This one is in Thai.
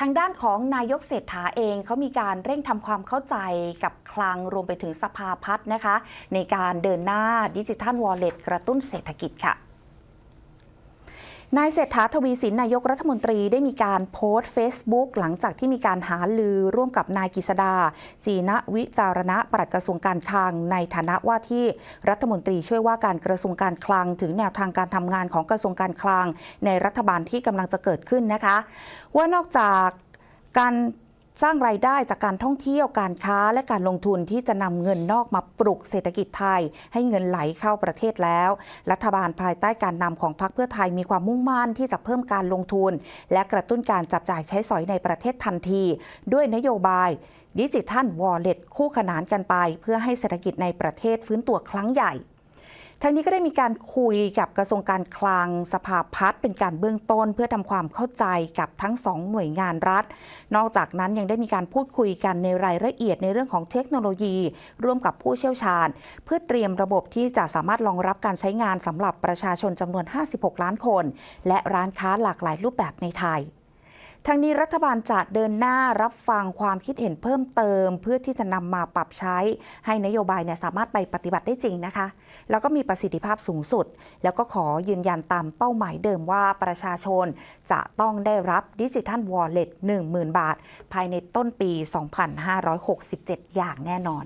ทางด้านของนายกเศรษฐาเองเขามีการเร่งทำความเข้าใจกับคลังรวมไปถึงสภาพัฒน์นะคะ ในการเดินหน้าดิจิทัลวอลเล็ตกระตุ้นเศรษฐกิจค่ะ นายเศรษฐาทวีสินนายกรัฐมนตรีได้มีการโพสต์ Facebook หลังจากที่มีการหาลือร่วมกับนายกิษดา จีนะวิจารณะปลัดกระทรวงการคลัง ในฐานะว่าที่รัฐมนตรีช่วยว่าการกระทรวงการคลัง ถึงแนวทางการทำงานของกระทรวงการคลัง ในรัฐบาลที่กำลังจะเกิดขึ้นนะคะ ว่านอกจากการ สร้างรายได้จากการท่องเที่ยวการค้าและการลงทุนที่จะนำเงินนอกมาปลุกเศรษฐกิจไทย ให้เงินไหลเข้าประเทศแล้ว รัฐบาลภายใต้การนำของพรรคเพื่อไทยมีความมุ่งมั่นที่จะเพิ่มการลงทุน และกระตุ้นการจับจ่ายใช้สอยในประเทศทันที ด้วยนโยบายดิจิทัลวอลเล็ตคู่ขนานกันไป เพื่อให้เศรษฐกิจในประเทศฟื้นตัวครั้งใหญ่ ทั้งนี้ก็ได้มีการคุยกับกระทรวงการคลังสภาพัฒน์เป็นการเบื้องต้น เพื่อทำความเข้าใจกับทั้งสองหน่วยงานรัฐ นอกจากนั้นยังได้มีการพูดคุยกันในรายละเอียดในเรื่องของเทคโนโลยี ร่วมกับผู้เชี่ยวชาญ เพื่อเตรียมระบบที่จะสามารถรองรับการใช้งานสำหรับประชาชนจำนวน 56 ล้านคน และร้านค้าหลากหลายรูปแบบในไทย ทั้งนี้รัฐบาลจะเดินหน้ารับฟังความคิดเห็นเพิ่มเติม เพื่อที่จะนำมาปรับใช้ ให้นโยบายเนี่ยสามารถไปปฏิบัติได้จริงนะคะ แล้วก็มีประสิทธิภาพสูงสุด แล้วก็ขอยืนยันตามเป้าหมายเดิมว่าประชาชนจะต้องได้รับดิจิทัลวอลเล็ต10,000 บาท ภายในต้นปี 2567 อย่างแน่นอน